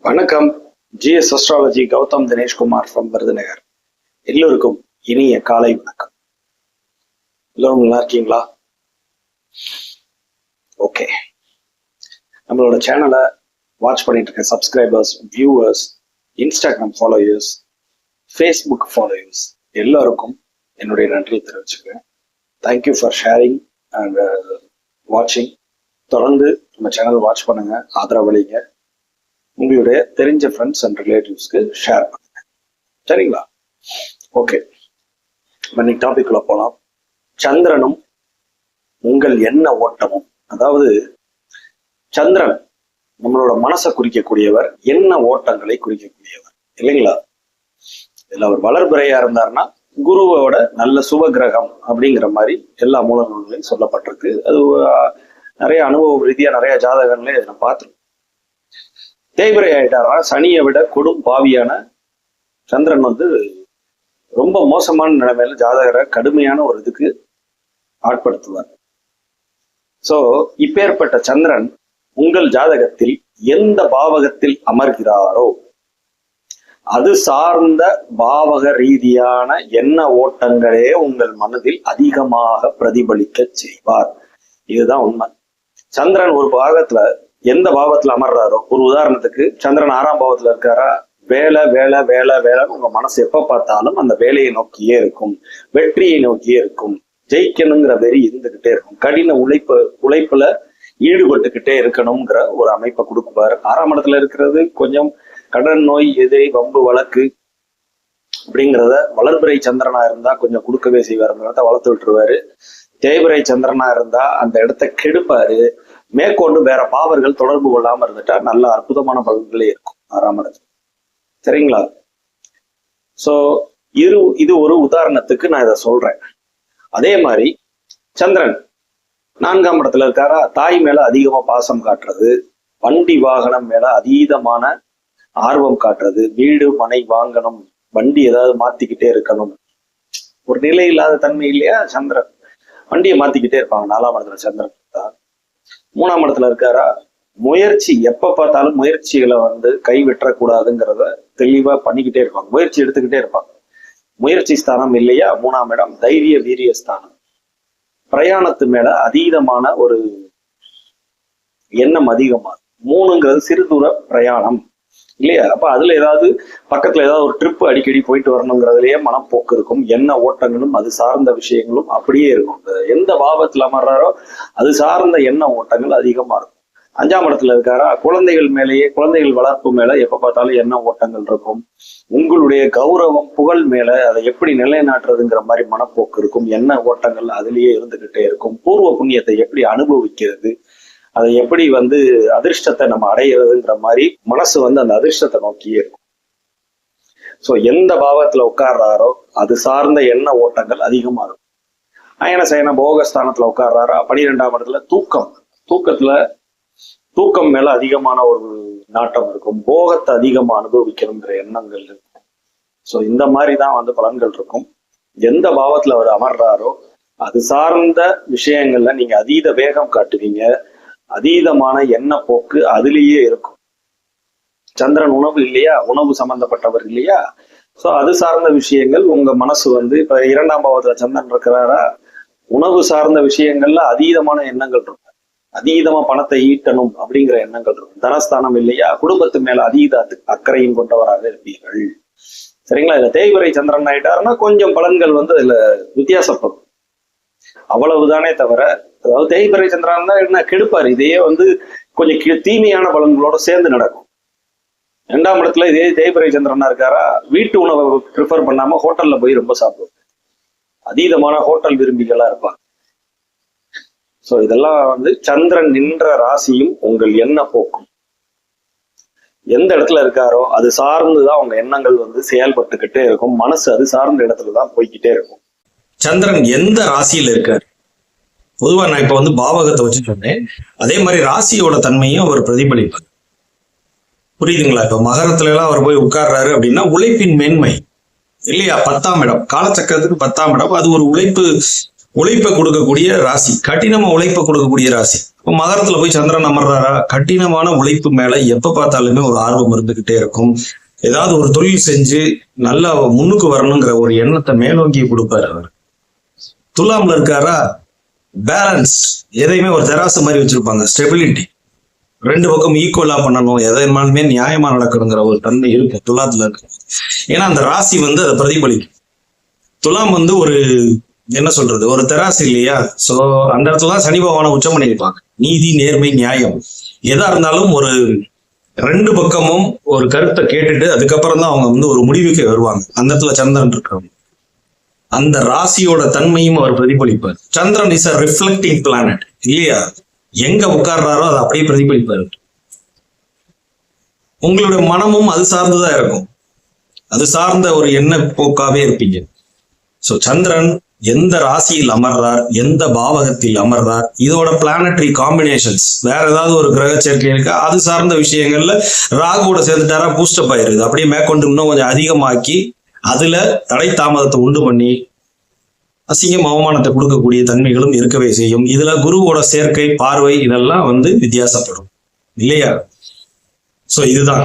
வணக்கம். GS astrology Gautham Dineshkumar from Virudhunagar. எல்லோருக்கும் இனிய காலை வணக்கம். எல்லோரும் நல்லா இருக்கீங்களா? ஓகே நம்மளோட சேனலை வாட்ச் பண்ணிட்டு இருக்க subscribers viewers Instagram followers Facebook followers எல்லாருக்கும் என்னுடைய நன்றியை தெரிவிச்சுக்கிறேன். தேங்க்யூ ஃபார் ஷேரிங் அண்ட் வாட்சிங் தொடர்ந்து நம்ம சேனல் வாட்ச் பண்ணுங்க ஆதரவளிங்க. உங்களுடைய தெரிஞ்ச ஃப்ரெண்ட்ஸ் அண்ட் ரிலேட்டிவ்ஸ்க்கு ஷேர் பண்ணுங்க. சரிங்களா? ஓகே இன்னைக்கு டாபிக் உள்ள சந்திரனும் உங்கள் எண்ண ஓட்டமும். அதாவது சந்திரன் நம்மளோட மனசை குறிக்கக்கூடியவர் எண்ண ஓட்டங்களை குறிக்கக்கூடியவர். இல்லைங்களா? இதுல அவர் வளர்பிறையா இருந்தாருன்னா குருவோட நல்ல சுப கிரகம் அப்படிங்கிற மாதிரி எல்லா மூல நூல்களையும் சொல்லப்பட்டிருக்கு. அது நிறைய அனுபவ ரீதியா நிறைய ஜாதகங்களே இதை நான் பார்த்துருக்கோம் தேய்பிரை ஆயிட்டாரா? சனியை விட கொடும் பாவியான சந்திரன் வந்து ரொம்ப மோசமான நிலைமையில ஜாதகரை கடுமையான ஒரு இதுக்கு ஆட்படுத்துவார். சோ இப்பேற்பட்ட சந்திரன் உங்கள் ஜாதகத்தில் எந்த பாவகத்தில் அமர்கிறாரோ அது சார்ந்த பாவக ரீதியான எண்ண ஓட்டங்களே உங்கள் மனதில் அதிகமாக பிரதிபலிக்க செய்வார். இதுதான் உண்மை. சந்திரன் ஒரு பாகத்துல எந்த பாவத்துல அமர்றாரோ ஒரு உதாரணத்துக்கு சந்திரன் ஆறாம் பாவத்துல இருக்காரா? வேலை வேலை வேலை வேலைன்னு உங்க மனசு எப்ப பார்த்தாலும் அந்த வேலையை நோக்கியே இருக்கும் வெற்றியை நோக்கியே இருக்கும் ஜெயிக்கணுங்கிற வெறி இருந்துகிட்டே இருக்கும். கடின உழைப்பு உழைப்புல ஈடுபட்டுக்கிட்டே இருக்கணுங்கிற ஒரு அமைப்பை கொடுப்பார் ஆறாம் இடத்துல இருக்கிறது கொஞ்சம் கடன் நோய் எதிரி வம்பு வழக்கு அப்படிங்கிறத வளர்பிறை சந்திரனா இருந்தா கொஞ்சம் கொடுக்கவே செய்வார். அந்த இடத்த வளர்த்து விட்டுருவாரு. தேய்பிறை சந்திரனா இருந்தா அந்த இடத்த கெடுப்பாரு. மேற்கொண்டு வேற பாவர்கள் தொடர்பு கொள்ளாம இருந்துட்டா நல்ல அற்புதமான பலன்களே இருக்கும். ஆறாம் இடத்துல சரிங்களா? சோ இரு இது ஒரு உதாரணத்துக்கு நான் இதை சொல்றேன். அதே மாதிரி சந்திரன் நான்காம் இடத்துல இருக்காரா? தாய் மேல அதிகமா பாசம் காட்டுறது வண்டி வாகனம் மேல அதீதமான ஆர்வம் காட்டுறது வீடு மனை வாங்கணும் வண்டி ஏதாவது மாத்திக்கிட்டே இருக்கணும். ஒரு நிலை இல்லாத தன்மை இல்லையா? சந்திரன். வண்டியை மாத்திக்கிட்டே இருப்பாங்க. நாலாம் இடத்துல சந்திரன் தான். மூணாம் இடத்துல இருக்காரா? முயற்சி எப்ப பார்த்தாலும் முயற்சிகளை வந்து கைவிட்டக்கூடாதுங்கிறத தெளிவா பண்ணிக்கிட்டே இருப்பாங்க. முயற்சி எடுத்துக்கிட்டே இருப்பாங்க. முயற்சி ஸ்தானம் இல்லையா? மூணாம் இடம் தைரிய வீரிய ஸ்தானம். பிரயாணத்து மேல அதீதமான ஒரு எண்ணம் அதிகமா. மூணுங்கிறது சிறு தூர பிரயாணம். இல்லையா? அப்ப அதுல ஏதாவது பக்கத்துல ஏதாவது ஒரு ட்ரிப் அடிக்கடி போயிட்டு வரணுங்கிறதுலயே மனப்போக்கு இருக்கும். என்ன ஓட்டங்களும் அது சார்ந்த விஷயங்களும் அப்படியே இருக்கும். எந்த பாவத்துல அமர்றாரோ அது சார்ந்த எண்ண ஓட்டங்கள் அதிகமா இருக்கும். அஞ்சாம் இடத்துல இருக்காரா? குழந்தைகள் மேலேயே குழந்தைகள் வளர்ப்பு மேல எப்ப பார்த்தாலும் என்ன ஓட்டங்கள் இருக்கும்? உங்களுடைய கௌரவம் புகழ் மேல அதை எப்படி நிலைநாட்டுறதுங்கிற மாதிரி மனப்போக்கு இருக்கும். எண்ண ஓட்டங்கள் அதுலயே இருந்துகிட்டே இருக்கும். பூர்வ புண்ணியத்தை எப்படி அனுபவிக்கிறது? அதை எப்படி வந்து அதிர்ஷ்டத்தை நம்ம அடையிறதுங்கிற மாதிரி மனசு வந்து அந்த அதிர்ஷ்டத்தை நோக்கியே இருக்கும். சோ எந்த பாவத்துல உட்கார்றாரோ அது சார்ந்த எண்ண ஓட்டங்கள் அதிகமா இருக்கும். அயன சயன போகஸ்தானத்துல உட்கார்றாரா? பனிரெண்டாம் இடத்துல தூக்கம். தூக்கத்துல தூக்கம் மேல அதிகமான ஒரு நாட்டம் இருக்கும். போகத்தை அதிகமா அனுபவிக்கணுங்கிற எண்ணங்கள் இருக்கும். சோ இந்த மாதிரி தான் வந்து பலன்கள் இருக்கும். எந்த பாவத்துல அவர் அமர்றாரோ அது சார்ந்த விஷயங்கள்ல நீங்க அதீத வேகம் காட்டுவீங்க. அதீதமான எண்ண போக்கு அதுலேயே இருக்கும். சந்திரன் உணவு இல்லையா? உணவு சம்பந்தப்பட்டவர் இல்லையா? சோ அது சார்ந்த விஷயங்கள் உங்க மனசு வந்து இப்ப இரண்டாம் பாவத்துல சந்திரன் இருக்கிறாரா? உணவு சார்ந்த விஷயங்கள்ல அதீதமான எண்ணங்கள் இருக்கும். அதீதமா பணத்தை ஈட்டணும் அப்படிங்கிற எண்ணங்கள் இருக்கும். தனஸ்தானம் இல்லையா? குடும்பத்து மேல அதீத அக்கறையும் கொண்டவராக இருப்பீர்கள். சரிங்களா? இதுல தேய்வரை சந்திரன் ஆயிட்டாருன்னா கொஞ்சம் பலன்கள் வந்து அதுல வித்தியாசப்படும். அவ்வளவுதானே தவிர அதாவது தேய்பிறை சந்திரன் தான் என்ன கெடுப்பாரு. இதையே வந்து கொஞ்சம் தீமையான பலன்களோட சேர்ந்து நடக்கும். ரெண்டாம் இடத்துல இதே தேய்பிறை சந்திரனா இருக்காரா? வீட்டு உணவை ப்ரிஃபர் பண்ணாம ஹோட்டல்ல போய் ரொம்ப சாப்பிடுவாங்க அதீதமான ஹோட்டல் விரும்பிகளா இருப்பாங்க. சோ இதெல்லாம் வந்து சந்திரன் நின்ற ராசியும் உங்கள் எண்ண போக்கும். எந்த இடத்துல இருக்காரோ அது சார்ந்துதான் உங்க எண்ணங்கள் வந்து செயல்பட்டுக்கிட்டே இருக்கும். மனசு அது சார்ந்த இடத்துல தான் போய்க்கிட்டே இருக்கும். சந்திரன் எந்த ராசியில் இருக்கார்? பொதுவா நான் இப்ப வந்து பாவகத்தை வச்சு சொன்னேன். அதே மாதிரி ராசியோட தன்மையும் அவர் பிரதிபலிப்பார். புரியுதுங்களா? இப்ப மகரத்துல எல்லாம் அவர் போய் உட்கார்றாரு அப்படின்னா உழைப்பின் மேன்மை. இல்லையா? பத்தாம் இடம். காலச்சக்கரத்துக்கு பத்தாம் இடம். அது ஒரு உழைப்பு உழைப்பை கொடுக்கக்கூடிய ராசி. கடினமா உழைப்பை கொடுக்கக்கூடிய ராசி. இப்போ மகரத்துல போய் சந்திரன் அமர்றாரா? கடினமான உழைப்பு மேல எப்ப பார்த்தாலுமே ஒரு ஆர்வம் இருந்துகிட்டே இருக்கும். ஏதாவது ஒரு தொழில் செஞ்சு நல்லா முன்னுக்கு வரணுங்கிற ஒரு எண்ணத்தை மேலோங்கி கொடுப்பாரு அவர். துலாம்ல இருக்காரா? பேலன்ஸ் எதையுமே ஒரு தெராசு மாதிரி வச்சிருப்பாங்க. ஸ்டெபிலிட்டி ரெண்டு பக்கம் ஈக்குவலா பண்ணணும். எதனாலுமே நியாயமா நடக்கணுங்கிற ஒரு தன்மை இருக்கும். துலாத்துல இருக்கு. ஏன்னா அந்த ராசி வந்து அதை பிரதிபலிக்கும். துலாம் வந்து ஒரு என்ன சொல்றது? ஒரு தெராசு இல்லையா? சோ அந்த இடத்துல தான் சனி பகவானை உச்சம் பண்ணியிருப்பாங்க. நீதி நேர்மை நியாயம். எதா இருந்தாலும் ஒரு ரெண்டு பக்கமும் ஒரு கருத்தை கேட்டுட்டு அதுக்கப்புறம் தான் அவங்க வந்து ஒரு முடிவுக்கு வருவாங்க. அந்த இடத்துல சந்திரன் இருக்கிறவங்க அந்த ராசியோட தன்மையும் அவர் பிரதிபலிப்பார். Chandran is a reflecting planet இல்லையா? எங்க உட்கார்றாரோ அதை அப்படியே பிரதிபலிப்பாரு. உங்களுடைய மனமும் அது சார்ந்துதான் இருக்கும். அது சார்ந்த ஒரு எண்ண போக்காவே இருப்பீங்க. சோ சந்திரன் எந்த ராசியில் அமர்றார்? எந்த பாவகத்தில் அமர்றார்? இதோட பிளானட்ரி காம்பினேஷன்ஸ் வேற ஏதாவது ஒரு கிரக சேர்க்கை இருக்கா? அது சார்ந்த விஷயங்கள்ல ராகுவோட சேர்ந்துட்டாரா? பூஸ்டப் ஆயிருது. அப்படியே மேற்கொண்டு இன்னும் கொஞ்சம் அதிகமாக்கி அதுல தடை தாமதத்தை உண்டு பண்ணி அசிங்கம் அவமானத்தை கொடுக்கக்கூடிய தன்மைகளும் இருக்கவே செய்யும். இதுல குருவோட சேர்க்கை பார்வை இதெல்லாம் வந்து வித்தியாசப்படும். இல்லையா? சோ இதுதான்.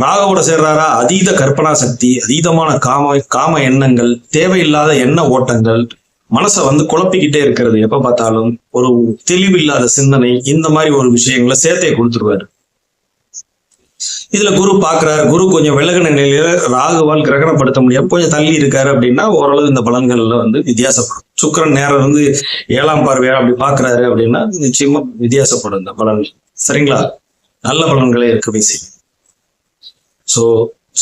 ராகவோட சேர்றாரா? அதீத கற்பனா சக்தி அதீதமான காம காம எண்ணங்கள் தேவையில்லாத எண்ண ஓட்டங்கள் மனசை வந்து குழப்பிக்கிட்டே இருக்கிறது. எப்ப பார்த்தாலும் ஒரு தெளிவில்லாத சிந்தனை இந்த மாதிரி ஒரு விஷயங்களை சேர்த்தே கொடுத்துருவாரு. இதுல குரு பாக்குறாரு. குரு கொஞ்சம் விலகின நிலையில ராகுவால் கிரகணப்படுத்த முடியாது. கொஞ்சம் தள்ளி இருக்காரு அப்படின்னா ஓரளவு இந்த பலன்கள்ல வந்து வித்தியாசப்படும். சுக்கிரன் நேரம் வந்து ஏழாம் பார்வையா அப்படி பாக்குறாரு அப்படின்னா நிச்சயமா வித்தியாசப்படும் இந்த பலன்கள் சரிங்களா? நல்ல பலன்களே இருக்கவே செய்யும். சோ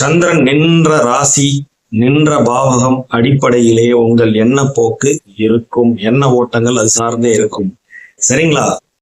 சந்திரன் நின்ற ராசி நின்ற பாவகம் அடிப்படையிலேயே உங்கள் எண்ண போக்கு இருக்கும். எண்ண ஓட்டங்கள் அது சார்ந்தே இருக்கும். சரிங்களா?